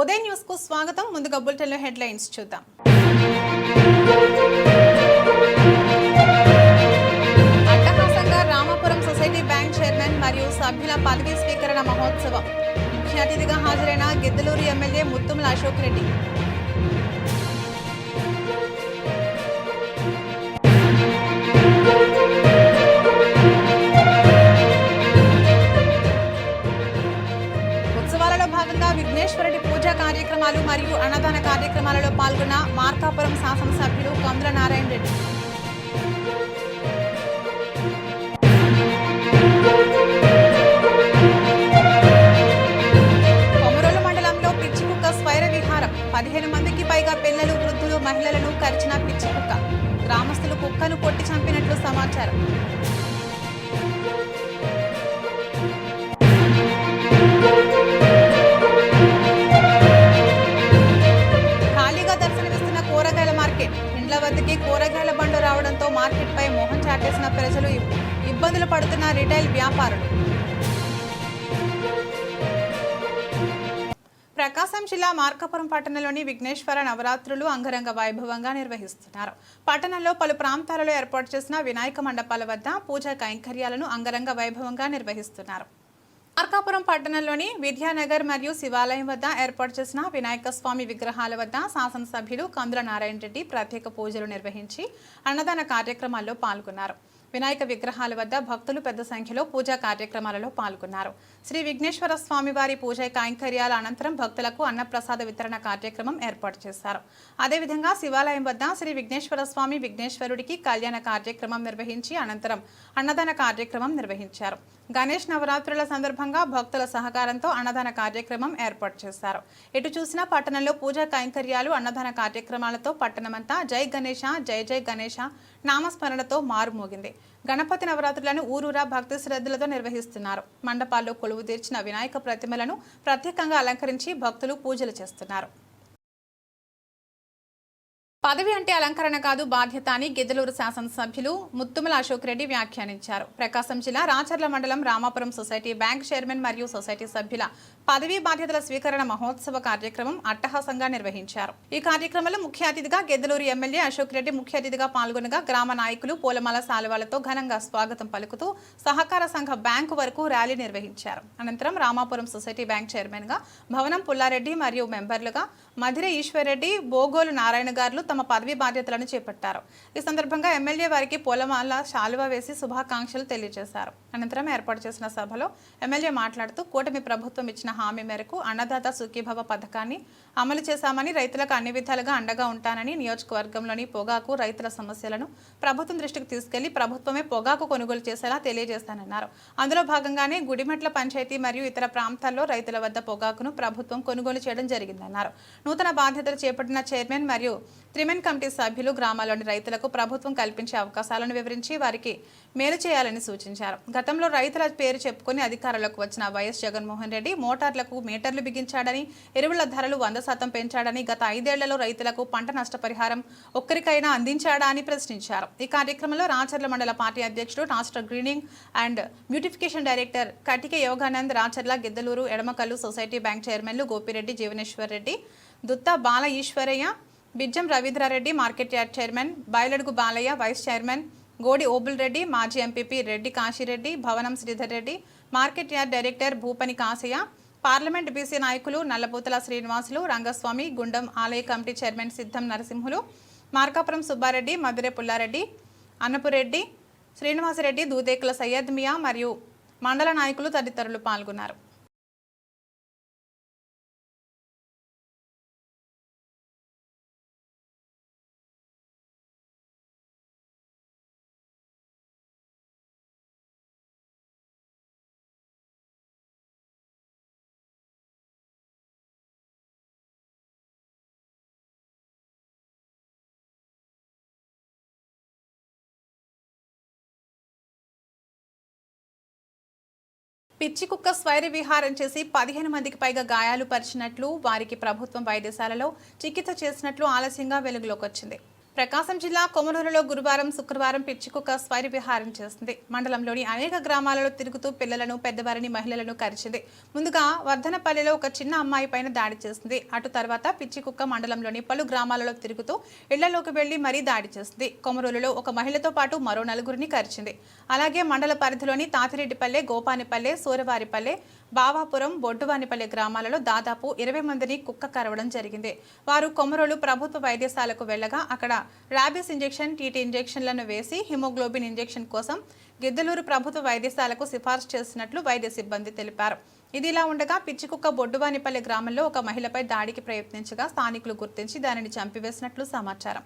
ఉదయ ఉదయం న్యూస్కు స్వాగతం. ముందుగా బులెటిన్లో హెడ్లైన్స్ చూద్దాం. అట్టహాసంగా రామాపురం సొసైటీ బ్యాంక్ చైర్మన్ మరియు సభ్యుల పదవీ స్వీకరణ మహోత్సవం. ముఖ్య అతిథిగా హాజరైన గిద్దలూరు ఎమ్మెల్యే ముత్తుముల అశోక్ రెడ్డి. ఉత్సవాలలో భాగంగా విఘ్నేశ్వరుడి పూజా కార్యక్రమాలు మరియు అన్నదాన కార్యక్రమాలలో పాల్గొన్న మార్కాపురం శాసనసభ్యుడు కందుల నారాయణ రెడ్డి. కొమరోలు మండలంలో పిచ్చి కుక్క స్వైర విహారం. పదిహేను మందికి పైగా పిల్లలు వృద్ధులు మహిళలను కరిచిన పిచ్చి కుక్క గ్రామస్తులు కుక్కను కొట్టి చంపినట్లు సమాచారం. అమరావతికి కూరగాయల బండు రావడంతో మార్కెట్ పై మోహం చాటేసిన ప్రజలు ఇబ్బందులు పడుతున్న రిటైల్ వ్యాపారులు. ప్రకాశం జిల్లా మార్కాపురం పట్టణంలోని విఘ్నేశ్వర నవరాత్రులు అంగరంగ వైభవంగా నిర్వహిస్తున్నారు. పట్టణంలో పలు ప్రాంతాలలో ఏర్పాటు చేసిన వినాయక మండపాల వద్ద పూజా కైంకర్యాలను అంగరంగ వైభవంగా నిర్వహిస్తున్నారు. మార్కాపురం పట్టణంలోని విద్యానగర్ మరియు శివాలయం వద్ద ఏర్పాటు చేసిన వినాయక స్వామి విగ్రహాల వద్ద శాసనసభ్యులు కందుల నారాయణ రెడ్డి ప్రత్యేక పూజలు నిర్వహించి అన్నదాన కార్యక్రమాల్లో పాల్గొన్నారు. వినాయక విగ్రహాల వద్ద భక్తులు పెద్ద సంఖ్యలో పూజా కార్యక్రమాలలో పాల్గొన్నారు. శ్రీ విఘ్నేశ్వర స్వామి వారి పూజ కైంకర్యాల అనంతరం భక్తులకు అన్నప్రసాద వితరణ కార్యక్రమం ఏర్పాటు చేశారు. అదేవిధంగా శివాలయం వద్ద శ్రీ విఘ్నేశ్వర స్వామి విఘ్నేశ్వరుడికి కళ్యాణ కార్యక్రమం నిర్వహించి అనంతరం అన్నదాన కార్యక్రమం నిర్వహించారు. గణేష్ నవరాత్రుల సందర్భంగా భక్తుల సహకారంతో అన్నదాన కార్యక్రమం ఏర్పాటు చేశారు. ఎటు చూసినా పట్టణంలో పూజా కైంకర్యాలు అన్నదాన కార్యక్రమాలతో పట్టణమంతా జై గణేష జై జై గణేష నామస్మరణతో మారుమోగింది. గణపతి నవరాత్రులను ఊరూరా భక్తి శ్రద్ధలతో నిర్వహిస్తున్నారు. మండపాల్లో కొలువు తీర్చిన వినాయక ప్రతిమలను ప్రత్యేకంగా అలంకరించి భక్తులు పూజలు చేస్తున్నారు. పదవి అంటే అలంకరణ కాదు బాధ్యత అని గిద్దలూరు శాసనసభ్యులు ముత్తుమల అశోక్ రెడ్డి వ్యాఖ్యానించారు. ప్రకాశం జిల్లా రాచర్ల మండలం రామాపురం సొసైటీ బ్యాంక్ చైర్మన్ మరియు సొసైటీ సభ్యుల పదవీ బాధ్యతల స్వీకరణ మహోత్సవ కార్యక్రమం అట్టహాసంగా నిర్వహించారు. ఈ కార్యక్రమంలో ముఖ్య అతిథిగా గిద్దలూరు ఎమ్మెల్యే అశోక్ రెడ్డి ముఖ్య అతిథిగా పాల్గొనగా గ్రామ నాయకులు పూలమాల సాలువాలతో ఘనంగా స్వాగతం పలుకుతూ సహకార సంఘ బ్యాంకు వరకు ర్యాలీ నిర్వహించారు. అనంతరం రామాపురం సొసైటీ బ్యాంక్ చైర్మన్గా భవనం పుల్లారెడ్డి మరియు మెంబర్లుగా మధిర ఈశ్వర్రెడ్డి బోగోలు నారాయణ గారు తమ పదవి బాధ్యతలను చేపట్టారు. ఈ సందర్భంగా ఎమ్మెల్యే వారికి పూలమాల శాలువ వేసి శుభాకాంక్షలు తెలియజేశారు. అనంతరం ఏర్పాటు చేసిన సభలో ఎమ్మెల్యే మాట్లాడుతూ కూటమి ప్రభుత్వం ఇచ్చిన హామీ మేరకు అన్నదాత సుఖీభవ పథకాన్ని అమలు చేశామని రైతులకు అన్ని విధాలుగా అండగా ఉంటానని నియోజకవర్గంలోని పొగాకు రైతుల సమస్యలను ప్రభుత్వం దృష్టికి తీసుకెళ్ళి ప్రభుత్వమే పొగాకు కొనుగోలు చేసేలా తెలియజేస్తానన్నారు. అందులో భాగంగానే గుడిమెట్ల పంచాయతీ మరియు ఇతర ప్రాంతాల్లో రైతుల వద్ద పొగాకును ప్రభుత్వం కొనుగోలు చేయడం జరిగిందన్నారు. నూతన బాధ్యతలు చేపట్టిన చైర్మన్ మరియు త్రిమెన్ కమిటీ సభ్యులు గ్రామాల్లోని రైతులకు ప్రభుత్వం కల్పించే అవకాశాలను వివరించి వారికి మేలు చేయాలని సూచించారు. గతంలో రైతుల పేరు చెప్పుకొని అధికారంలోకి వచ్చిన వైఎస్ జగన్మోహన్ రెడ్డి మోటార్లకు మీటర్లు బిగించాడని ఎరువుల ధరలు వంద శాతం పెంచాడని గత ఐదేళ్ళలో రైతులకు పంట నష్టపరిహారం ఒక్కరికైనా అందించాడా అని ప్రశ్నించారు. ఈ కార్యక్రమంలో రాచర్ల మండల పార్టీ అధ్యక్షుడు రాష్ట్ర greening and beautification director Katika Yoganand Racherla Giddalur Edamakallu society bank చైర్మన్లు Gopireddy Jeevaneshwar Reddy Dutta Bala Eswaraiah Bijjam Ravindra Reddy market yard chairman Bayaladugu Balaiah vice chairman Godi Obul Reddy మాజీ MPP Reddy Kasireddy Bhavanam Sridhar Reddy market yard director Bhupani Kasaiah parliament BC నాయకులు నల్లబూతల శ్రీనివాసులు రంగస్వామి గుండం ఆలయ committee chairman సిద్ధం నరసింహులు మార్కాపురం సుబ్బారెడ్డి మధురే పుల్లారెడ్డి అన్నపురెడ్డి శ్రీనివాసరెడ్డి దూదేకుల సయ్యద్ మియా మరియు మండల నాయకులు తదితరులు పాల్గొన్నారు. పిచ్చి కుక్క స్వైర విహారం చేసి పదిహేను మందికి పైగా గాయాలు పరిచినట్లు వారికి ప్రభుత్వం వైద్యశాలలో చికిత్స చేసినట్లు ఆలస్యంగా వెలుగులోకి వచ్చింది. ప్రకాశం జిల్లా కొమరూరులో గురువారం శుక్రవారం పిచ్చికుక్క స్వైర విహారం చేసింది. మండలంలోని అనేక గ్రామాలలో తిరుగుతూ పిల్లలను పెద్దవారిని మహిళలను కరిచింది. ముందుగా వర్ధనపల్లిలో ఒక చిన్న అమ్మాయి పైన దాడి చేసింది. అటు తర్వాత పిచ్చికుక్క మండలంలోని పలు గ్రామాలలో తిరుగుతూ ఇళ్ళలోకి వెళ్ళి మరీ దాడి చేసింది. కొమరూరులో ఒక మహిళతో పాటు మరో నలుగురిని కరిచింది. అలాగే మండల పరిధిలోని తాతిరెడ్డిపల్లె గోపానిపల్లె సూరవారిపల్లె బావాపురం బొడ్డువానిపల్లె గ్రామాలలో దాదాపు ఇరవై మందిని కుక్క కరవడం జరిగింది. వారు కొమరోలు ప్రభుత్వ వైద్యశాలకు వెళ్ళగా అక్కడ ర్యాబిస్ ఇంజెక్షన్ టీటీ ఇంజెక్షన్లను వేసి హిమోగ్లోబిన్ ఇంజెక్షన్ కోసం గిద్దలూరు ప్రభుత్వ వైద్యశాలకు సిఫార్సు చేసినట్లు వైద్య సిబ్బంది తెలిపారు. ఇదిలా ఉండగా పిచ్చికుక్క బొడ్డువానిపల్లె గ్రామంలో ఒక మహిళపై దాడికి ప్రయత్నించగా స్థానికులు గుర్తించి దానిని చంపివేసినట్లు సమాచారం.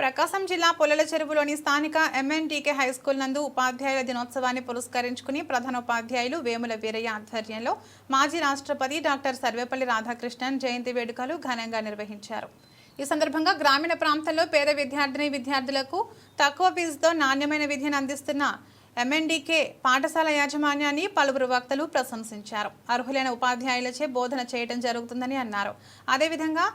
ప్రకాశం జిల్లా పొలల చెరువులోని స్థానిక ఎంఎన్టీకే హైస్కూల్ నందు ఉపాధ్యాయుల దినోత్సవాన్ని పురస్కరించుకుని ప్రధాన ఉపాధ్యాయులు వేముల వీరయ్య ఆధ్వర్యంలో మాజీ రాష్ట్రపతి డాక్టర్ సర్వేపల్లి రాధాకృష్ణన్ జయంతి వేడుకలు ఘనంగా నిర్వహించారు. ఈ సందర్భంగా గ్రామీణ ప్రాంతాల్లో పేద విద్యార్థిని విద్యార్థులకు తక్కువ ఫీజుతో నాణ్యమైన విద్యను అందిస్తున్న ఎంఎన్డీకే పాఠశాల యాజమాన్యాన్ని పలువురు వక్తలు ప్రశంసించారు. అర్హులైన ఉపాధ్యాయులచే బోధన చేయడం జరుగుతుందని అన్నారు. అదేవిధంగా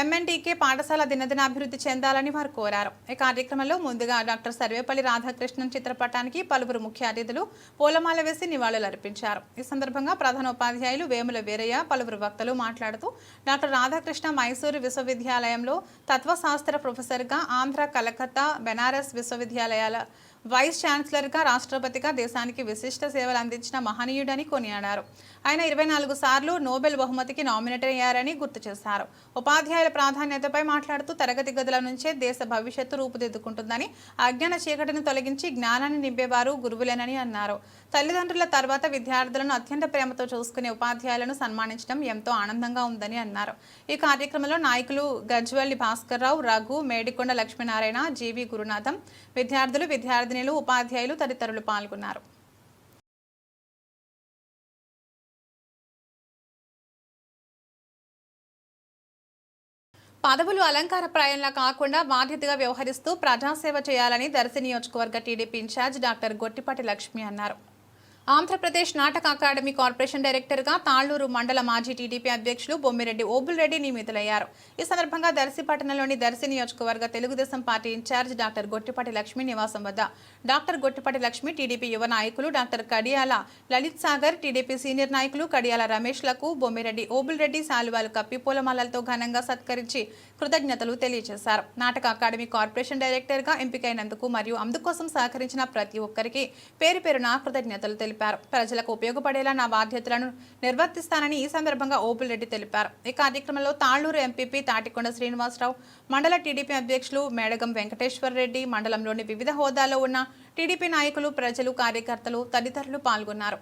ఎంఎన్టీకే పాఠశాల దినదినాభివృద్ధి చెందాలని వారు కోరారు. ఈ కార్యక్రమంలో ముందుగా డాక్టర్ సర్వేపల్లి రాధాకృష్ణన్ చిత్రపటానికి పలువురు ముఖ్య అతిథులు పూలమాల వేసి నివాళులర్పించారు ఈ సందర్భంగా ప్రధాన ఉపాధ్యాయులు వేముల వీరయ్య పలువురు వక్తలు మాట్లాడుతూ డాక్టర్ రాధాకృష్ణ మైసూరు విశ్వవిద్యాలయంలో తత్వశాస్త్ర ప్రొఫెసర్గా ఆంధ్ర కలకత్తా బెనారస్ విశ్వవిద్యాలయాల వైస్ ఛాన్సలర్గా రాష్ట్రపతిగా దేశానికి విశిష్ట సేవలు అందించిన మహనీయుడని కొనియాడారు. ఆయన ఇరవై నాలుగు సార్లు నోబెల్ బహుమతికి నామినేట్ అయ్యారని గుర్తు చేశారు. ఉపాధ్యాయుల ప్రాధాన్యతపై మాట్లాడుతూ తరగతి గదుల నుంచే దేశ భవిష్యత్తు రూపుదిద్దుకుంటుందని అజ్ఞాన చీకటిని తొలగించి జ్ఞానాన్ని నింపేవారు గురువులేనని అన్నారు. తల్లిదండ్రుల తర్వాత విద్యార్థులను అత్యంత ప్రేమతో చూసుకునే ఉపాధ్యాయులను సన్మానించడం ఎంతో ఆనందంగా ఉందని అన్నారు. ఈ కార్యక్రమంలో నాయకులు గజ్వల్లి భాస్కర్రావు రఘు మేడికొండ లక్ష్మీనారాయణ జీవి గురునాథం విద్యార్థులు విద్యార్థినులు ఉపాధ్యాయులు తదితరులు పాల్గొన్నారు. పదవులు అలంకారప్రాయంలా కాకుండా బాధ్యతగా వ్యవహరిస్తూ ప్రజాసేవ చేయాలని దర్శి నియోజకవర్గ TDP incharge doctor Gottipati Lakshmi అన్నారు. ఆంధ్రప్రదేశ్ నాటక అకాడమీ కార్పొరేషన్ డైరెక్టర్గా తాళ్ళూరు మండల మాజీ టీడీపీ అధ్యక్షులు బొమ్మిరెడ్డి ఓబుల్రెడ్డి నియమితులయ్యారు. ఈ సందర్భంగా దర్శి పట్టణంలోని దర్శి నియోజకవర్గ Telugu Desam party incharge doctor Gottipati Lakshmi నివాసం వద్ద. డాక్టర్ గొట్టిపాటి లక్ష్మి టీడీపీ యువ నాయకులు doctor Kadiyala Lalit Sagar TDP senior నాయకులు కడియాల రమేష్లకు బొమ్మిరెడ్డి ఓబుల్రెడ్డి శాలువాలు కప్పి పూలమాలలతో ఘనంగా సత్కరించి కృతజ్ఞతలు తెలియజేశారు. నాటక అకాడమీ కార్పొరేషన్ డైరెక్టర్గా ఎంపికైనందుకు మరియు అందుకోసం సహకరించిన ప్రతి ఒక్కరికి పేరు పేరున కృతజ్ఞతలు తెలిపారు. ప్రజలకు ఉపయోగపడేలా నా బాధ్యతలను నిర్వర్తిస్తానని ఈ సందర్భంగా ఓపులరెడ్డి తెలిపారు. ఈ కార్యక్రమంలో తాళ్ళూరు ఎంపీపీ తాటికొండ శ్రీనివాసరావు మండల టీడీపీ అధ్యక్షులు మేడగం వెంకటేశ్వర్ రెడ్డి మండలంలోని వివిధ హోదాల్లో ఉన్న టీడీపీ నాయకులు ప్రజలు కార్యకర్తలు తదితరులు పాల్గొన్నారు.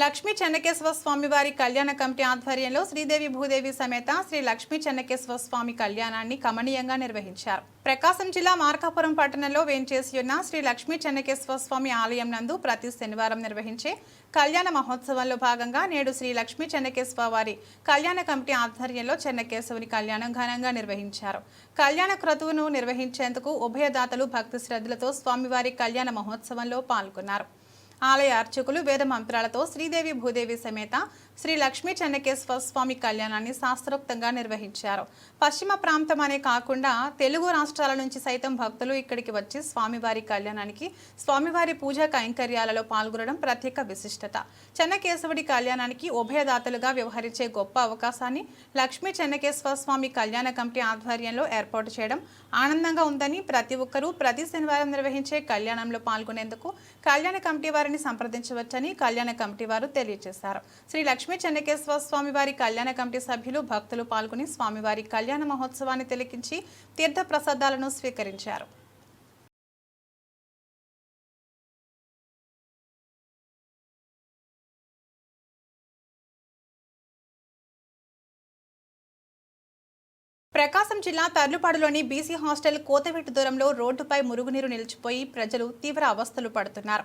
లక్ష్మీ చెన్నకేశ్వర స్వామి వారి కళ్యాణ కమిటీ ఆధ్వర్యంలో శ్రీదేవి భూదేవి సమేత శ్రీ లక్ష్మీ చెన్నకేశ్వర స్వామి కళ్యాణాన్ని కమనీయంగా నిర్వహించారు. ప్రకాశం జిల్లా మార్కాపురం పట్టణంలో వేంచేసి ఉన్న శ్రీ లక్ష్మీ చెన్నకేశ్వర స్వామి ఆలయం నందు ప్రతి శనివారం నిర్వహించే కళ్యాణ మహోత్సవంలో భాగంగా నేడు శ్రీ లక్ష్మీ చెన్నకేశ్వర వారి కళ్యాణ కమిటీ ఆధ్వర్యంలో చెన్నకేశవుని కళ్యాణం ఘనంగా నిర్వహించారు. కళ్యాణ క్రతువును నిర్వహించేందుకు ఉభయదాతలు భక్తి శ్రద్ధలతో స్వామివారి కళ్యాణ మహోత్సవంలో పాల్గొన్నారు. ఆలయ అర్చకులు వేద మంత్రాలతో శ్రీదేవి భూదేవి సమేత శ్రీ లక్ష్మీ చెన్నకేశ్వర స్వామి కళ్యాణాన్ని శాస్త్రోక్తంగా నిర్వహించారు. పశ్చిమ ప్రాంతం అనే కాకుండా తెలుగు రాష్ట్రాల నుంచి సైతం భక్తులు ఇక్కడికి వచ్చి స్వామివారి కళ్యాణానికి స్వామివారి పూజా కైంకర్యాలలో పాల్గొనడం ప్రత్యేక విశిష్టత. చెన్నకేశవుడి కళ్యాణానికి ఉభయదాతలుగా వ్యవహరించే గొప్ప అవకాశాన్ని లక్ష్మీ చెన్నకేశ్వర స్వామి కళ్యాణ కమిటీ ఆధ్వర్యంలో ఏర్పాటు చేయడం ఆనందంగా ఉందని ప్రతి ఒక్కరూ ప్రతి శనివారం నిర్వహించే కళ్యాణంలో పాల్గొనేందుకు కళ్యాణ కమిటీ వారిని సంప్రదించవచ్చని కళ్యాణ కమిటీ వారు తెలియజేశారు. శ్రీ లక్ష్మీ చెన్నకేశ్వర స్వామివారి కళ్యాణ కమిటీ సభ్యులు భక్తులు పాల్గొని స్వామివారి కళ్యాణ మహోత్సవాన్ని తిలకించి తీర్థ ప్రసాదాలను స్వీకరించారు. ప్రకాశం జిల్లా తర్లుపాడులోని బీసీ హాస్టల్ కోతవెట్టు దూరంలో రోడ్డుపై మురుగునీరు నిలిచిపోయి ప్రజలు తీవ్ర అవస్థలు పడుతున్నారు.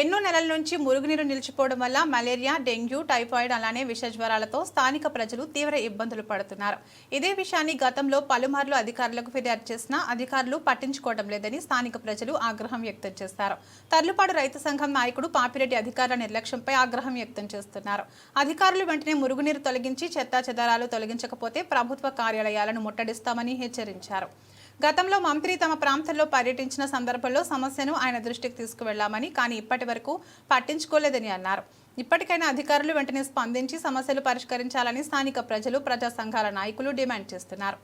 ఎన్నో నెలల నుంచి మురుగునీరు నిలిచిపోవడం వల్ల మలేరియా డెంగ్యూ టైఫాయిడ్ అలానే విష జ్వరాలతో స్థానిక ప్రజలు తీవ్ర ఇబ్బందులు పడుతున్నారు. ఇదే విషయాన్ని గతంలో పలుమార్లు అధికారులకు ఫిర్యాదు చేసినా అధికారులు పట్టించుకోవడం లేదని స్థానిక ప్రజలు ఆగ్రహం వ్యక్తం చేస్తారు తర్లుపాడు రైతు సంఘం నాయకుడు పాపిరెడ్డి అధికారుల నిర్లక్ష్యంపై ఆగ్రహం వ్యక్తం చేస్తున్నారు. అధికారులు వెంటనే మురుగునీరు తొలగించి చెత్తా చెదారాలు తొలగించకపోతే ప్రభుత్వ కార్యాలయాలను ముట్టడిస్తామని హెచ్చరించారు. గతంలో మంత్రి తమ ప్రాంతంలో పర్యటించిన సందర్భంలో సమస్యను ఆయన దృష్టికి తీసుకువెళ్ళామని కానీ ఇప్పటి వరకు పట్టించుకోలేదని అన్నారు. ఇప్పటికైనా అధికారులు వెంటనే స్పందించి సమస్యలు పరిష్కరించాలని స్థానిక ప్రజలు ప్రజా సంఘాల నాయకులు డిమాండ్ చేస్తున్నారు.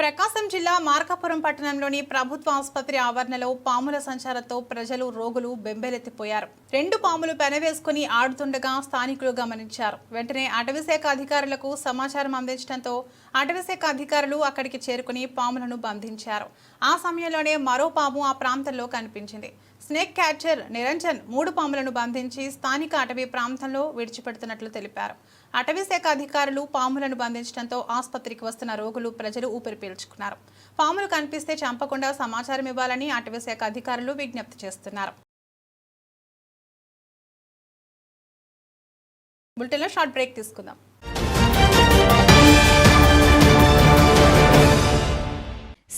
ప్రకాశం జిల్లా మార్కాపురం పట్టణంలోని ప్రభుత్వ ఆసుపత్రి ఆవరణలో పాముల సంచారంతో ప్రజలు రోగులు బెంబేలెత్తిపోయారు. రెండు పాములు పెనవేసుకుని ఆడుతుండగా స్థానికులు గమనించారు. వెంటనే అటవీశాఖ అధికారులకు సమాచారం అందించడంతో అటవీశాఖ అధికారులు అక్కడికి చేరుకుని పాములను బంధించారు. ఆ సమయంలోనే మరో పాము ఆ ప్రాంతంలో కనిపించింది. స్నేక్ క్యాచర్ నిరంజన్ మూడు పాములను బంధించి స్థానిక అటవీ ప్రాంతంలో విడిచిపెడుతున్నట్లు తెలిపారు. అటవీ శాఖ అధికారులు పాములను బంధించడంతో ఆసుపత్రికి వస్తున్న రోగులు ప్రజలు ఊపిరి పీల్చుకున్నారు. పాములు కనిపిస్తే చంపకుండా సమాచారం ఇవ్వాలని అటవీ శాఖ అధికారులు విజ్ఞప్తి చేస్తున్నారు. బులెటిన్లో షార్ట్ బ్రేక్ తీసుకుందాం.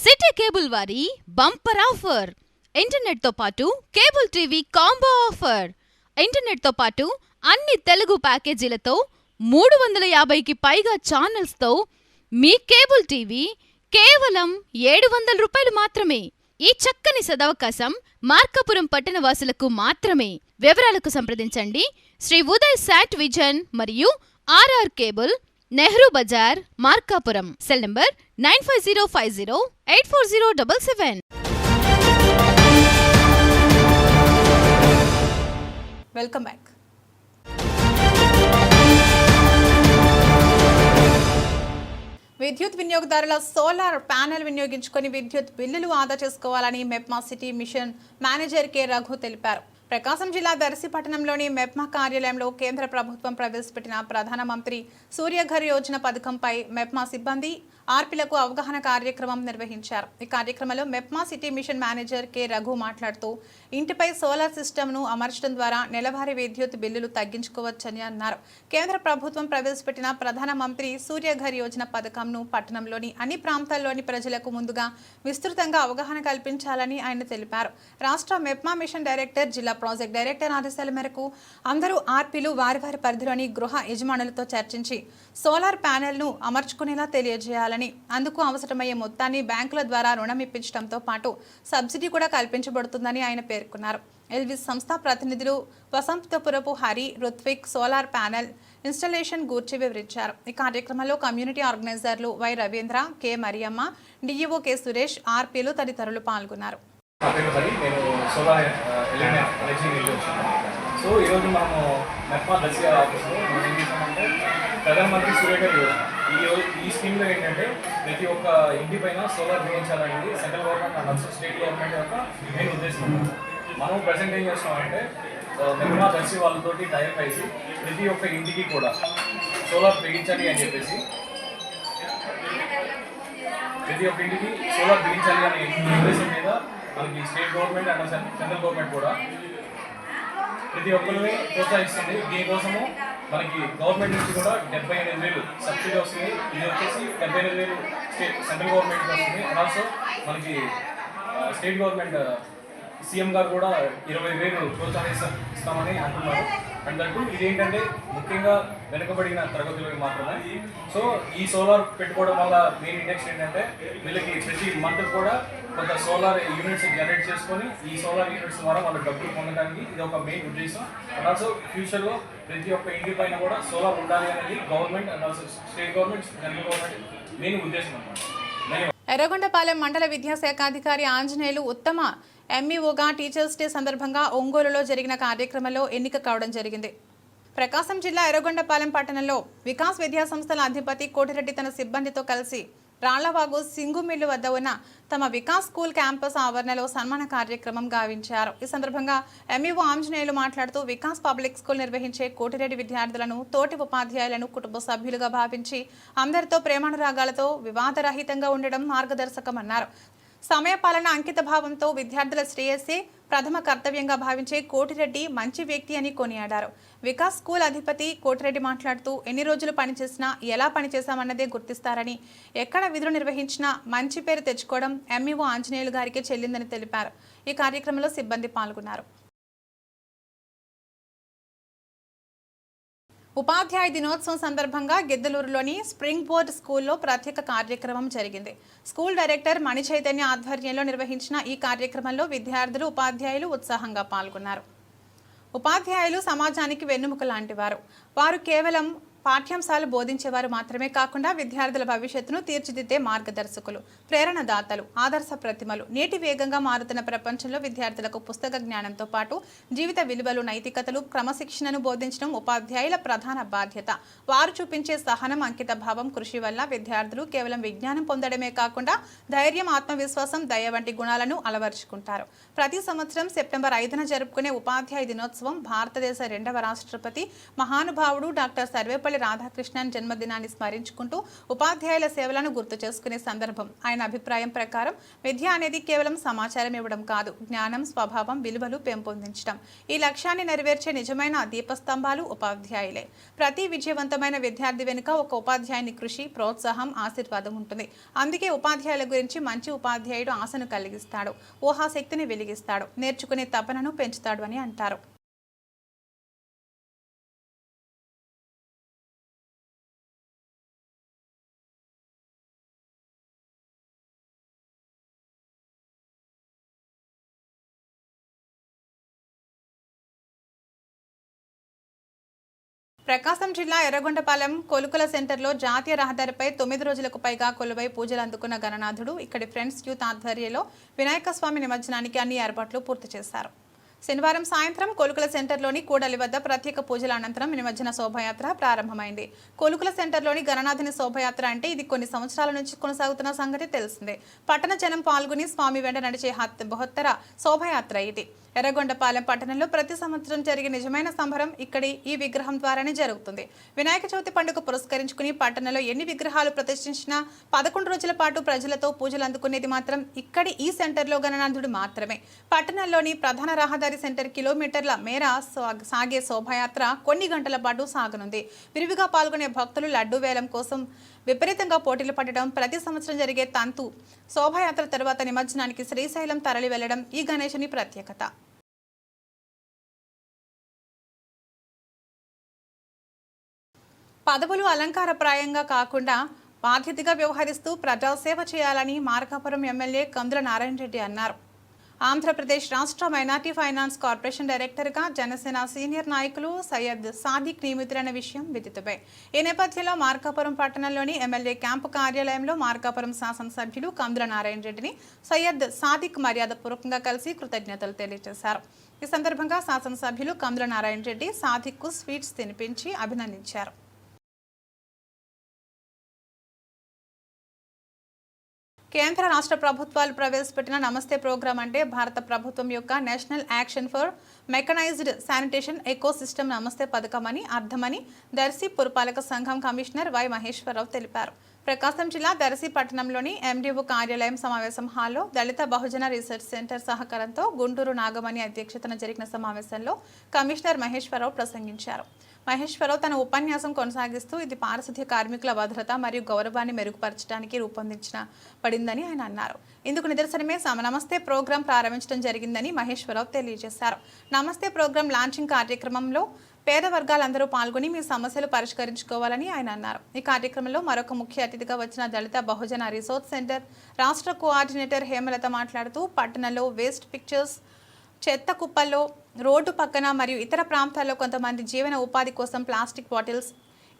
సిటీ కేబుల్ వారి బంపర్ ఆఫర్. ఇంటర్నెట్తో పాటు కేబుల్ టీవీ కాంబో ఆఫర్. ఇంటర్నెట్తో పాటు అన్ని తెలుగు ప్యాకేజీలతో మూడు వందల యాభైకి పైగా ఛానల్స్తో మీ కేబుల్ టీవీ కేవలం ఏడు వందల రూపాయలు మాత్రమే. ఈ చక్కని సదవకాశం మార్కాపురం పట్టణ వాసులకు మాత్రమే. వివరాలకు సంప్రదించండి. శ్రీ ఉదయ్ శాట్ విజన్ మరియు RR cable Nehru Bazar Markapuram. Cell number nine five zero five zero eight four zero double seven. Welcome back విద్యుత్ వినియోగదారుల సోలార్ ప్యానెల్ వినియోగించుకొని విద్యుత్ బిల్లులు ఆదా చేసుకోవాలని MEPMA city mission manager K. Raghu తెలిపారు. ప్రకాశం జిల్లా దర్శిపట్టణంలోని మెప్మా కార్యాలయంలో కేంద్ర ప్రభుత్వం ప్రవేశపెట్టిన ప్రధానమంత్రి సూర్యఘర్ యోజన పథకంపై మెప్మా సిబ్బంది ఆర్పీలకు అవగాహన కార్యక్రమం నిర్వహించారు. ఈ కార్యక్రమంలో MEPMA city mission manager K. Raghu మాట్లాడుతూ ఇంటిపై సోలార్ సిస్టమ్ను అమర్చడం ద్వారా నెలవారీ విద్యుత్ బిల్లులు తగ్గించుకోవచ్చని అన్నారు. కేంద్ర ప్రభుత్వం ప్రవేశపెట్టిన ప్రధానమంత్రి సూర్యఘర్ యోజన పథకంను పట్టణంలోని అన్ని ప్రాంతాల్లోని ప్రజలకు ముందుగా విస్తృతంగా అవగాహన కల్పించాలని ఆయన తెలిపారు. రాష్ట్ర మెప్మా మిషన్ డైరెక్టర్ జిల్లా ప్రాజెక్ట్ డైరెక్టర్ ఆదేశాల మేరకు అందరూ ఆర్పీలు వారి వారి పరిధిలోని గృహ యజమానులతో చర్చించి సోలార్ ప్యానెల్ను అమర్చుకునేలా తెలియజేయాలని అందుకు అవసరమయ్యే మొత్తాన్ని బ్యాంకుల ద్వారా రుణం ఇప్పించడంతో పాటు సబ్సిడీ కూడా కల్పించబడుతుందని ఆయన పేర్కొన్నారు. ఎల్విస్ సంస్థ ప్రతినిధులు Vasanthapurapu Hari Ruthvik solar panel installation గూర్చి వివరించారు. ఈ కార్యక్రమంలో community ఆర్గనైజర్లు Y Ravindra K Mariyamma DEO K Suresh ఆర్పీలు తదితరులు పాల్గొన్నారు. సో ఈరోజు మనము మెప్మా దశ ఆఫీస్లో మనం ఏం చేసామంటే ప్రధానమంత్రి సూర్యగారి యోజన ఈ ఈ స్కీమ్లో ఏంటంటే ప్రతి ఒక్క ఇంటి పైన solar బిగించాలనేది central government and state government యొక్క మెయిన్ ఉద్దేశం. మనం ప్రజెంట్ ఏం చేస్తున్నామంటే ఆ, మెప్మా దర్శి వాళ్ళతోటి టైప్ అయ్యి ప్రతి ఒక్క ఇంటికి కూడా సోలార్ బిగించాలి అని చెప్పేసి ప్రతి ఒక్క ఇంటికి సోలార్ బిగించాలి అనే ఉద్దేశం మీద మనకి state government and central government కూడా ప్రతి ఒక్కరిని ప్రోత్సహిస్తుంది. దీనికోసము మనకి గవర్నమెంట్ నుంచి కూడా డెబ్బై ఎనిమిది వేలు సబ్సిడీ వస్తుంది. ఇది వచ్చేసి డెబ్బై ఎనిమిది వేలు స్టేట్ సెంట్రల్ గవర్నమెంట్ వస్తుంది. అండ్ ఆల్సో మనకి స్టేట్ గవర్నమెంట్ సీఎం గారు కూడా ఇరవై వేలు ప్రోత్సహిస్తామని అంటున్నారు. అండ్ ఇది ఇదేంటంటే ముఖ్యంగా వెనుకబడిన తరగతులకు మాత్రమే. సో ఈ సోలార్ పెట్టుకోవడం వల్ల మెయిన్ ఇండెక్స్ ఏంటంటే వీళ్ళకి ప్రతి మంత్ కూడా కొంత సోలార్ యూనిట్స్ జనరేట్ చేసుకొని ఈ సోలార్ యూనిట్స్ ద్వారా వాళ్ళ డబ్బులు పొందడానికి ఇది ఒక మెయిన్ ఉద్దేశం. అండ్ ఆల్సో ఫ్యూచర్లో ప్రతి ఒక్క ఇంటి పైన కూడా సోలార్ ఉండాలి అనేది government and also state government central government main ఉద్దేశం అనమాట ఎర్రగొండపాలెం మండల విద్యాశాఖ అధికారి ఆంజనేయులు ఉత్తమ ఎంఈఓగా టీచర్స్ డే సందర్భంగా ఒంగోలులో జరిగిన కార్యక్రమంలో ఎన్నిక కావడం జరిగింది. ప్రకాశం జిల్లా ఎర్రగొండపాలెం పట్టణంలో వికాస్ విద్యా సంస్థల అధిపతి కోటిరెడ్డి తన సిబ్బందితో కలిసి రాళ్ళవాగు సింగుమిల్లు వద్ద ఉన్న తమ వికాస్ స్కూల్ క్యాంపస్ ఆవరణలో సన్మాన కార్యక్రమం గావించారు. ఈ సందర్భంగా ఎంఈఓ ఆంజనేయులు మాట్లాడుతూ వికాస్ పబ్లిక్ స్కూల్ నిర్వహించే కోటిరెడ్డి విద్యార్థులను తోటి ఉపాధ్యాయులను కుటుంబ సభ్యులుగా భావించి అందరితో ప్రేమానురాగాలతో వివాదరహితంగా ఉండడం మార్గదర్శకమన్నారు. సమయపాలన అంకిత భావంతో విద్యార్థుల శ్రేయస్సే ప్రథమ కర్తవ్యంగా భావించే కోటిరెడ్డి మంచి వ్యక్తి అని కొనియాడారు. వికాస్ స్కూల్ అధిపతి కోటిరెడ్డి మాట్లాడుతూ ఎన్ని రోజులు పనిచేసినా ఎలా పనిచేశామన్నదే గుర్తిస్తారని ఎక్కడ విధులు నిర్వహించినా మంచి పేరు తెచ్చుకోవడం ఎంఈఓ ఆంజనేయులు గారికి చెల్లిందని తెలిపారు. ఈ కార్యక్రమంలో సిబ్బంది పాల్గొన్నారు. ఉపాధ్యాయ దినోత్సవం సందర్భంగా గిద్దలూరులోని స్ప్రింగ్ బోర్డ్ స్కూల్లో ప్రత్యేక కార్యక్రమం జరిగింది. స్కూల్ డైరెక్టర్ మణి చైతన్య ఆధ్వర్యంలో నిర్వహించిన ఈ కార్యక్రమంలో విద్యార్థులు ఉపాధ్యాయులు ఉత్సాహంగా పాల్గొన్నారు. ఉపాధ్యాయులు సమాజానికి వెన్నుముక లాంటివారు. వారు కేవలం పాఠ్యాంశాలు బోధించేవారు మాత్రమే కాకుండా విద్యార్థుల భవిష్యత్తును తీర్చిదిద్దే మార్గదర్శకులు ప్రేరణదాతలు ఆదర్శ ప్రతిమలు. నేటి వేగంగా మారుతున్న ప్రపంచంలో విద్యార్థులకు పుస్తక జ్ఞానంతో పాటు జీవిత విలువలు నైతికతలు క్రమశిక్షణను బోధించడం ఉపాధ్యాయుల ప్రధాన బాధ్యత. వారు చూపించే సహనం అంకిత భావం కృషి వల్ల విద్యార్థులు కేవలం విజ్ఞానం పొందడమే కాకుండా ధైర్యం ఆత్మవిశ్వాసం దయ వంటి గుణాలను అలవర్చుకుంటారు. ప్రతి సంవత్సరం సెప్టెంబర్ ఐదున జరుపుకునే ఉపాధ్యాయ దినోత్సవం భారతదేశ రెండవ రాష్ట్రపతి మహానుభావుడు డాక్టర్ సర్వేపల్లి రాధాకృష్ణన్ జన్మదినాన్ని స్మరించుకుంటూ ఉపాధ్యాయుల సేవలను గుర్తు చేసుకునే సందర్భం. ఆయన అభిప్రాయం ప్రకారం విద్య అనేది కేవలం సమాచారం ఇవ్వడం కాదు జ్ఞానం స్వభావం విలువలు పెంపొందించడం. ఈ లక్ష్యాన్ని నెరవేర్చే నిజమైన దీపస్తంభాలు ఉపాధ్యాయులే. ప్రతి విజయవంతమైన విద్యార్థి వెనుక ఒక ఉపాధ్యాయుని కృషి ప్రోత్సాహం ఆశీర్వాదం ఉంటుంది. అందుకే ఉపాధ్యాయుల గురించి మంచి ఉపాధ్యాయుడు ఆశను కలిగిస్తాడు ఊహాశక్తిని వెలిగిస్తాడు నేర్చుకునే తపనను పెంచుతాడు అని అంటారు. ప్రకాశం జిల్లా ఎర్రగొండపాలెం కొలుకుల సెంటర్లో జాతీయ రహదారిపై తొమ్మిది రోజులకు పైగా కొలువై పూజలు అందుకున్న గణనాథుడు ఇక్కడి ఫ్రెండ్స్ యూత్ ఆధ్వర్యంలో వినాయక స్వామి నిమజ్జనానికి అన్ని ఏర్పాట్లు పూర్తి చేశారు. శనివారం సాయంత్రం కొలుకుల సెంటర్లోని కూడలి వద్ద ప్రత్యేక పూజల అనంతరం నిమజ్జన శోభయాత్ర ప్రారంభమైంది. కొలుకుల సెంటర్లోని గణనాథుని శోభయాత్ర అంటే ఇది కొన్ని సంవత్సరాల నుంచి కొనసాగుతున్న సంగతి తెలిసిందే. పట్టణ జనం పాల్గొని స్వామి వెంట నడిచే హత్ బృహత్తర శోభయాత్ర ఇది. ఎర్రగొండపాలెం పట్టణంలో ప్రతి సంవత్సరం జరిగే నిజమైన సంబరం ఇక్కడి ఈ విగ్రహం ద్వారానే జరుగుతుంది. వినాయక చవితి పండుగ పురస్కరించుకుని పట్టణంలో ఎన్ని విగ్రహాలు ప్రతిష్ఠించినా పదకొండు రోజుల పాటు ప్రజలతో పూజలు అందుకునేది మాత్రం ఇక్కడి ఈ సెంటర్లో గణనాథుడు మాత్రమే. పట్టణంలోని ప్రధాన రహదారి సెంటర్ కిలోమీటర్ల మేర సాగే శోభాయాత్ర కొన్ని గంటల పాటు సాగనుంది. విరివిగా పాల్గొనే భక్తులు లడ్డూ వేలం కోసం విపరీతంగా పోటీలు పడడం ప్రతి సంవత్సరం జరిగే తంతు శోభాయాత్ర తర్వాత నిమజ్జనానికి శ్రీశైలం తరలి వెళ్ళడం ఈ గణేశుని ప్రత్యేకత. పదవులు అలంకారప్రాయంగా కాకుండా బాధ్యతగా వ్యవహరిస్తూ ప్రజాసేవ చేయాలని మార్కాపురం ఎమ్మెల్యే కందుల నారాయణ రెడ్డి అన్నారు. ఆంధ్రప్రదేశ్ రాష్ట్ర మైనార్టీ ఫైనాన్స్ కార్పొరేషన్ డైరెక్టర్గా జనసేన సీనియర్ నాయకులు సయ్యద్ సాదిక్ నియమితులైన విషయం విదితమే. ఈ నేపథ్యంలో మార్కాపురం పట్టణంలోని ఎమ్మెల్యే క్యాంపు కార్యాలయంలో మార్కాపురం శాసనసభ్యులు కందుల నారాయణ రెడ్డిని సయ్యద్ సాదిక్ మర్యాదపూర్వకంగా కలిసి కృతజ్ఞతలు తెలియజేశారు. ఈ సందర్భంగా శాసనసభ్యులు కందుల నారాయణ రెడ్డి సాదిక్కు స్వీట్స్ తినిపించి అభినందించారు. కేంద్ర రాష్ట్ర ప్రభుత్వాలు ప్రవేశపెట్టిన నమస్తే ప్రోగ్రాం అంటే భారత ప్రభుత్వం యొక్క national action for mechanised sanitation ecosystem Namaste పథకమని అర్థమని Darsi పురపాలక సంఘం కమిషనర్ వై మహేశ్వరరావు తెలిపారు. ప్రకాశం జిల్లా దర్శి పట్టణంలోని ఎండిఓ కార్యాలయం సమావేశం హాల్లో దళిత బహుజన రీసెర్చ్ సెంటర్ సహకారంతో గుంటూరు నాగమణి అధ్యక్షతన జరిగిన సమావేశంలో కమిషనర్ మహేశ్వరరావు ప్రసంగించారు. మహేశ్వరరావు తన ఉపన్యాసం కొనసాగిస్తూ ఇది పారిశుద్ధ్య కార్మికుల భద్రత మరియు గౌరవాన్ని మెరుగుపరచడానికి రూపొందించిన పడిందని ఆయన అన్నారు. ఇందుకు నిదర్శనమే సమ నమస్తే ప్రోగ్రాం ప్రారంభించడం జరిగిందని మహేశ్వరరావు తెలియజేశారు. నమస్తే ప్రోగ్రాం లాంచింగ్ కార్యక్రమంలో పేద వర్గాలందరూ పాల్గొని మీ సమస్యలు పరిష్కరించుకోవాలని ఆయన అన్నారు. ఈ కార్యక్రమంలో మరొక ముఖ్య అతిథిగా వచ్చిన దళిత బహుజన రిసోర్స్ సెంటర్ రాష్ట్ర కోఆర్డినేటర్ హేమలత మాట్లాడుతూ పట్టణంలో వేస్ట్ పిక్చర్స్ చెత్త కుప్పల్లో రోడ్డు పక్కన మరియు ఇతర ప్రాంతాల్లో కొంతమంది జీవన ఉపాధి కోసం ప్లాస్టిక్ బాటిల్స్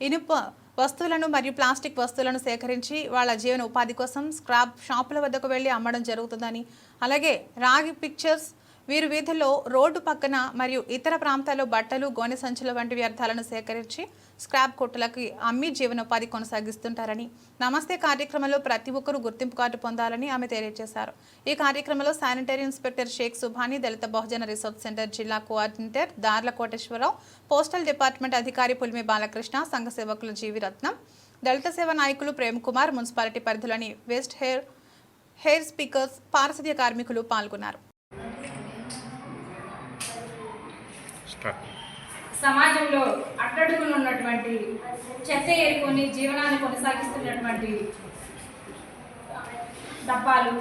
ఇనుప వస్తువులను మరియు ప్లాస్టిక్ వస్తువులను సేకరించి వాళ్ళ జీవన ఉపాధి కోసం స్క్రాప్ షాపుల వద్దకు వెళ్ళి అమ్మడం జరుగుతుందని. అలాగే రాగి పిక్చర్స్ వీరు వీధుల్లో రోడ్డు పక్కన మరియు ఇతర ప్రాంతాల్లో బట్టలు గోనె సంచుల వంటి వ్యర్థాలను సేకరించి స్క్రాప్ కొట్టులకి అమ్మి జీవనోపాధి కొనసాగిస్తుంటారని నమస్తే కార్యక్రమంలో ప్రతి ఒక్కరూ గుర్తింపు కార్డు పొందాలని ఆమె తెలియజేశారు. ఈ కార్యక్రమంలో sanitary inspector Shaik Subhani Dalit Bahujan resource centre జిల్లా coordinator Darla Koteswararao postal department అధికారి పులిమి బాలకృష్ణ సంఘ సేవకులు జీవి రత్నం దళిత సేవ నాయకులు ప్రేమ్ కుమార్ మున్సిపాలిటీ పరిధిలోని వెస్ట్ హెయిర్ హెయిర్ స్పీకర్స్ పారిశుధ్య కార్మికులు పాల్గొన్నారు. సమాజంలో అట్టడుగులు ఉన్నటువంటి చెత్త ఏరుకొని జీవనాన్ని కొనసాగిస్తున్నటువంటి డబ్బాలు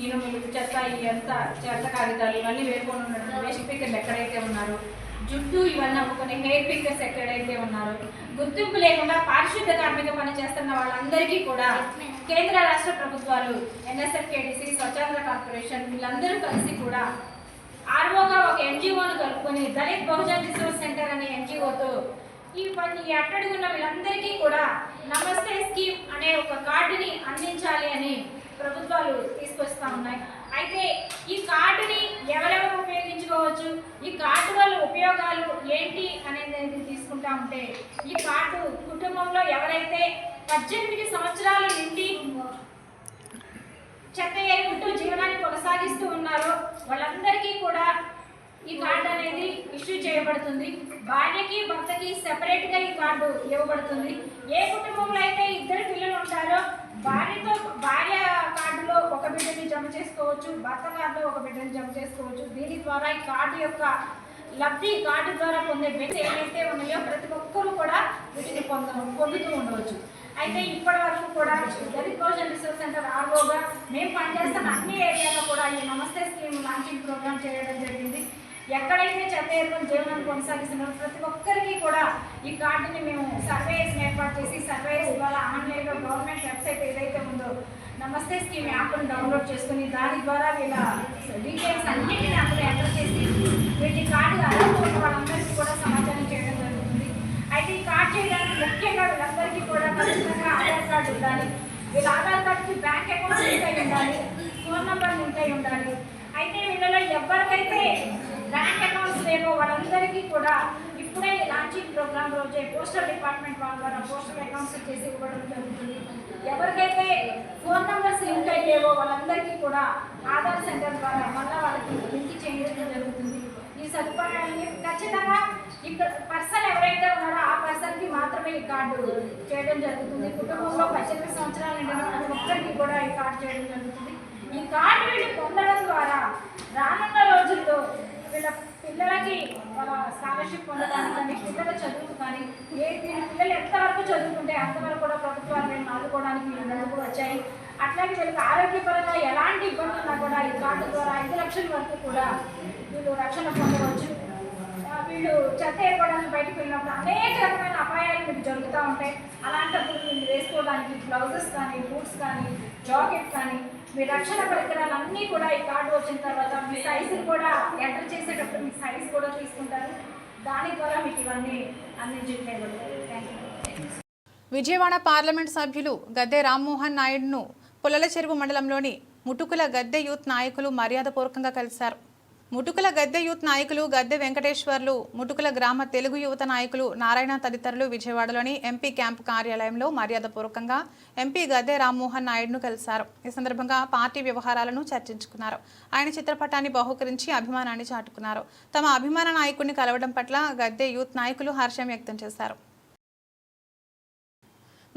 ఇనుములు చెత్త ఇవంతా చెత్త కాగితాలు ఇవన్నీ వేరుకొని ఉన్నటువంటి వేస్ట్ పిక్కర్లు ఎక్కడైతే ఉన్నారో జుట్టు ఇవన్నీ అమ్ముకొని హెయిర్ పిక్కర్స్ ఎక్కడైతే ఉన్నారో గుర్తింపు లేకుండా పారిశుద్ధ కార్మిక పని చేస్తున్న వాళ్ళందరికీ కూడా కేంద్ర రాష్ట్ర ప్రభుత్వాలు ఎన్ఎస్ఎఫ్కేడిసి స్వచ్ఛంద కార్పొరేషన్ వీళ్ళందరూ కలిసి కూడా ఆర్ఓగా ఒక ఎన్జిఓను కలుపుకొని దళిత్ బహుజన్ రిసోర్స్ సెంటర్ అనే ఎన్జిఓతో ఈ పని ఈ అట్టడుగున్న వీళ్ళందరికీ కూడా నమస్తే స్కీమ్ అనే ఒక కార్డుని అందించాలి అని ప్రభుత్వాలు తీసుకొస్తా ఉన్నాయి. అయితే ఈ కార్డుని ఎవరెవరు ఉపయోగించుకోవచ్చు? ఈ కార్డు వల్ల ఉపయోగాలు ఏంటి అనేది తీసుకుంటా ఉంటే ఈ కార్డు కుటుంబంలో ఎవరైతే పద్దెనిమిది సంవత్సరాలు నిండి చెత్త ఏరుకుంటూ జీవనాన్ని కొనసాగిస్తూ ఉన్నారో వాళ్ళందరికీ కూడా ఈ కార్డు అనేది ఇష్యూ చేయబడుతుంది. భార్యకి భర్తకి సెపరేట్గా ఈ కార్డు ఇవ్వబడుతుంది. ఏ కుటుంబంలో అయితే ఇద్దరు పిల్లలు ఉంటారో భార్యతో భార్య కార్డులో ఒక బిడ్డని జమ చేసుకోవచ్చు భర్త కార్డులో ఒక బిడ్డని జమ చేసుకోవచ్చు. దీని ద్వారా ఈ కార్డు యొక్క లబ్ధి కార్డు ద్వారా పొందే బిడ్డ ఏమైతే ఉన్నాయో ప్రతి ఒక్కరు కూడా వీటిని పొంద పొందుతూ ఉండవచ్చు. అయితే ఇప్పటి వరకు కూడా దళిత్ బహుజన్ రిసోర్స్ సెంటర్ ఆర్ఓగా మేము పనిచేస్తున్న అన్ని ఏరియాలో కూడా ఈ నమస్తే స్కీమ్ లాంచింగ్ ప్రోగ్రామ్ చేయడం జరిగింది. ఎక్కడైతే చెత్త ఏర్పడి జీవనాన్ని కొనసాగిస్తున్నారో ప్రతి ఒక్కరికి కూడా ఈ కార్డుని మేము సర్వేస్ ఏర్పాటు చేసి సర్వేస్ ద్వారా ఆన్లైన్లో గవర్నమెంట్ వెబ్సైట్ ఏదైతే ఉందో నమస్తే స్కీమ్ యాప్ను డౌన్లోడ్ చేసుకుని దాని ద్వారా వీళ్ళ డీటెయిల్స్ అన్నింటినీ అక్కడ ఎంటర్ చేసి వీటి కార్డు అర్హత వాళ్ళందరికీ కూడా సమాచారం చేయడం జరుగుతుంది. అయితే ఈ కార్డు చేయడానికి ముఖ్యంగా ఖచ్చితంగా ఆధార్ కార్డు ఉండాలి. వీళ్ళ ఆధార్ కార్డుకి బ్యాంక్ అకౌంట్ లింక్ అయి ఉండాలి ఫోన్ నెంబర్ లింక్ అయి ఉండాలి. అయితే వీళ్ళలో ఎవరికైతే బ్యాంక్ అకౌంట్స్ లేవో వాళ్ళందరికీ కూడా ఇప్పుడే లాంచింగ్ ప్రోగ్రామ్ రోజే పోస్టల్ డిపార్ట్మెంట్ వాళ్ళ ద్వారా పోస్టల్ అకౌంట్స్ చేసి ఇవ్వడం జరుగుతుంది. ఎవరికైతే ఫోన్ నెంబర్స్ లింక్ అయ్యేవో వాళ్ళందరికీ కూడా ఆధార్ సెంటర్ ద్వారా మళ్ళీ వాళ్ళకి లింక్ చేయడం జరుగుతుంది. ఈ సదుపాయాన్ని ఖచ్చితంగా ఇక్కడ పర్సన్ ఎవరైతే ఉన్నారో ఆ పర్సన్కి మాత్రమే ఈ కార్డు చేయడం జరుగుతుంది. కుటుంబంలో పద్దెనిమిది సంవత్సరాల నిండిన ఒక్కరికి కూడా ఈ కార్డు చేయడం జరుగుతుంది. ఈ కార్డు వీళ్ళు పొందడం ద్వారా రానున్న రోజుల్లో వీళ్ళ పిల్లలకి వాళ్ళ స్కాలర్షిప్ పొందడానికి కానీ పిల్లల చదువుకు కానీ ఏ వీళ్ళ పిల్లలు ఎంతవరకు చదువుకుంటే అంతవరకు కూడా ప్రభుత్వాలు వీళ్ళని ఆదుకోవడానికి వీళ్ళు ముందుకు వచ్చాయి. అట్లాగే వీళ్ళకి ఆరోగ్యపరంగా ఎలాంటి ఇబ్బందులు ఉన్నా కూడా ఈ కార్డు ద్వారా ఐదు లక్షల వరకు కూడా వీళ్ళు రక్షణ పొందవచ్చు. వీళ్ళు చెత్త వేయకూడదని బయటకు వెళ్ళినప్పుడు అనేక రకమైన అపాయాలు మీకు జరుగుతూ ఉంటాయి. అలాంటప్పుడు మీరు వేసుకోవడానికి బ్లౌజెస్ కానీ బూట్స్ కానీ జాకెట్ కానీ మీ రక్షణ పరికరాలు అన్నీ కూడా ఈ కార్డు వచ్చిన తర్వాత మీ సైజులు కూడా ఎంటర్ చేసేటప్పుడు మీ సైజ్ కూడా తీసుకుంటారు. దాని ద్వారా మీకు ఇవన్నీ అందించగలుగుతారు థ్యాంక్ యూ విజయవాడ పార్లమెంట్ సభ్యులు గద్దె రామ్మోహన్ నాయుడును పుల్లల చెరువు మండలంలోని ముటుకుల గద్దె యూత్ నాయకులు మర్యాదపూర్వకంగా కలిశారు. ముటుకుల గద్దె యూత్ నాయకులు గద్దె వెంకటేశ్వర్లు ముటుకుల గ్రామ తెలుగు యువత నాయకులు నారాయణ తదితరులు విజయవాడలోని ఎంపీ క్యాంపు కార్యాలయంలో మర్యాదపూర్వకంగా ఎంపీ గద్దె రామ్మోహన్ నాయుడును కలిశారు. ఈ సందర్భంగా పార్టీ వ్యవహారాలను చర్చించుకున్నారు. ఆయన చిత్రపటాన్ని బహుకరించి అభిమానాన్ని చాటుకున్నారు. తమ అభిమాన నాయకుడిని కలవడం పట్ల గద్దె యూత్ నాయకులు హర్షం వ్యక్తం చేశారు.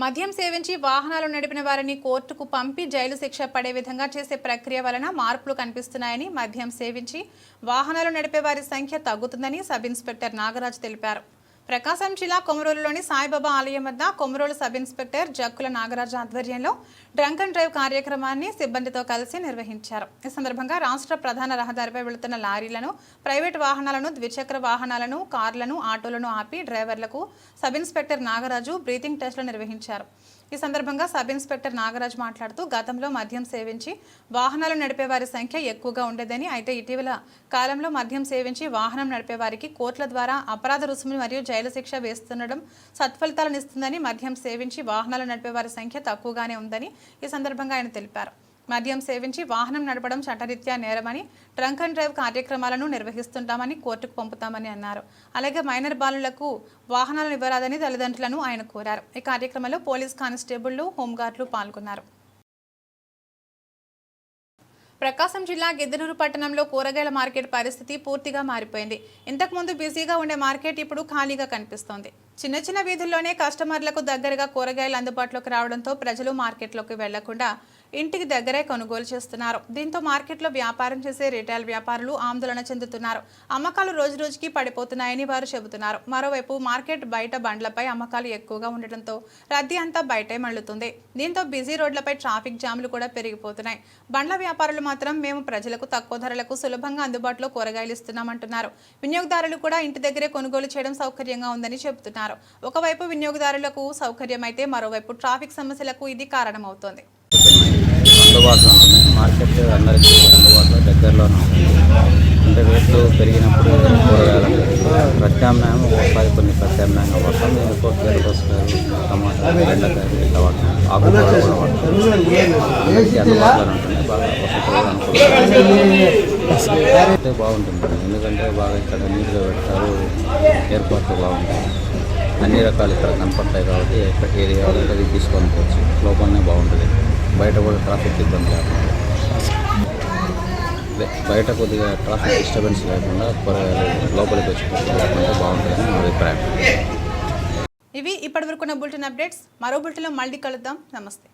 మద్యం సేవించి వాహనాలు నడిపిన వారిని కోర్టుకు పంపి జైలు శిక్ష పడే విధంగా చేసే ప్రక్రియ వలన మార్పులు కనిపిస్తున్నాయని మద్యం సేవించి వాహనాలు నడిపే వారి సంఖ్య తగ్గుతుందని సబ్ ఇన్స్పెక్టర్ నాగరాజు తెలిపారు. ప్రకాశం జిల్లా కొమరోలులోని సాయిబాబా ఆలయం వద్ద కొమరోలు సబ్ ఇన్స్పెక్టర్ జక్కుల నాగరాజు ఆధ్వర్యంలో డ్రంక్ అండ్ డ్రైవ్ కార్యక్రమాన్ని సిబ్బందితో కలిసి నిర్వహించారు. ఈ సందర్భంగా రాష్ట్ర ప్రధాన రహదారిపై వెళుతున్న లారీలను ప్రైవేట్ వాహనాలను ద్విచక్ర వాహనాలను కార్లను ఆటోలను ఆపి డ్రైవర్లకు సబ్ ఇన్స్పెక్టర్ నాగరాజు బ్రీతింగ్ టెస్టులు నిర్వహించారు. ఈ సందర్భంగా సబ్ ఇన్స్పెక్టర్ నాగరాజు మాట్లాడుతూ గతంలో మద్యం సేవించి వాహనాలు నడిపే వారి సంఖ్య ఎక్కువగా ఉండేదని అయితే ఇటీవల కాలంలో మద్యం సేవించి వాహనం నడిపే వారికి కోర్టుల ద్వారా అపరాధ రుసుములు మరియు జైలు శిక్ష వేస్తుండడం సత్ఫలితాలను ఇస్తుందని మద్యం సేవించి వాహనాలు నడిపే వారి సంఖ్య తక్కువగానే ఉందని ఈ సందర్భంగా ఆయన తెలిపారు. మద్యం సేవించి వాహనం నడపడం చట్టరీత్యా నేరమని ట్రంక్ అండ్ డ్రైవ్ కార్యక్రమాలను నిర్వహిస్తుంటామని కోర్టుకు పంపుతామని అన్నారు. అలాగే మైనర్ బాలులకు వాహనాలను ఇవ్వరాదని తల్లిదండ్రులను ఆయన కోరారు. ఈ కార్యక్రమంలో పోలీస్ కానిస్టేబుళ్ళు హోంగార్డులు పాల్గొన్నారు. ప్రకాశం జిల్లా గిద్దనూరు పట్టణంలో కూరగాయల మార్కెట్ పరిస్థితి పూర్తిగా మారిపోయింది. ఇంతకుముందు బిజీగా ఉండే మార్కెట్ ఇప్పుడు ఖాళీగా కనిపిస్తోంది. చిన్న చిన్న వీధుల్లోనే కస్టమర్లకు దగ్గరగా కూరగాయలు అందుబాటులోకి రావడంతో ప్రజలు మార్కెట్లోకి వెళ్ళకుండా ఇంటికి దగ్గరే కొనుగోలు చేస్తున్నారు. దీంతో మార్కెట్లో వ్యాపారం చేసే రిటైల్ వ్యాపారులు ఆందోళన చెందుతున్నారు. అమ్మకాలు రోజు రోజుకి పడిపోతున్నాయని వారు చెబుతున్నారు. మరోవైపు మార్కెట్ బయట బండ్లపై అమ్మకాలు ఎక్కువగా ఉండటంతో రద్దీ అంతా బయటే మళ్ళుతుంది దీంతో బిజీ రోడ్లపై ట్రాఫిక్ జామ్లు కూడా పెరిగిపోతున్నాయి. బండ్ల వ్యాపారులు మాత్రం మేము ప్రజలకు తక్కువ ధరలకు సులభంగా అందుబాటులో కూరగాయలు ఇస్తున్నామంటున్నారు. వినియోగదారులు కూడా ఇంటి దగ్గరే కొనుగోలు చేయడం సౌకర్యంగా ఉందని చెబుతున్నారు. ఒకవైపు వినియోగదారులకు సౌకర్యమైతే మరోవైపు ట్రాఫిక్ సమస్యలకు ఇది కారణమవుతోంది. అందుబాటులో ఉంటున్నాయి మార్కెట్ అందరికీ అందుబాటులో దగ్గరలోనే ఉంటుంది. అంటే రేట్లు పెరిగినప్పుడు కూరగాయలు ప్రత్యామ్నాయం ఒకసారి కొన్ని ప్రత్యామ్నాయంగా వాడతాం నేను ఎక్కువ కీరదోసకాయలు టమాటాలు బెండకాయలు ఇట్లా వాడతాం ఆకుకూరలు కూడా వాడతాం అందుబాటులో ఉంటుంది. బాగా వసతులుగా బాగుంటుంది. ఎందుకంటే బాగా ఇక్కడ నీట్గా పెడతారు. ఏర్పాట్లు బాగుంటాయి. అన్ని రకాలు ఇక్కడ కనపడతాయి కాబట్టి ఎక్కడ ఏది కావాలంటే అది తీసుకొని పోవచ్చు. లోపలనే బాగుంటుంది. బయట కూడా ట్రాఫిక్ ఇబ్బంది లేకుండా. బయట కొద్దిగా ట్రాఫిక్ డిస్టర్బెన్స్ లేకుండా కూరగాయలు లోపలికి వచ్చి బాగుంటుందని నా అభిప్రాయం. ఇవి ఇప్పటివరకున్న బులెటిన్ అప్డేట్స్. మరో బులెటిన్లో మళ్ళీ కలుద్దాం. నమస్తే.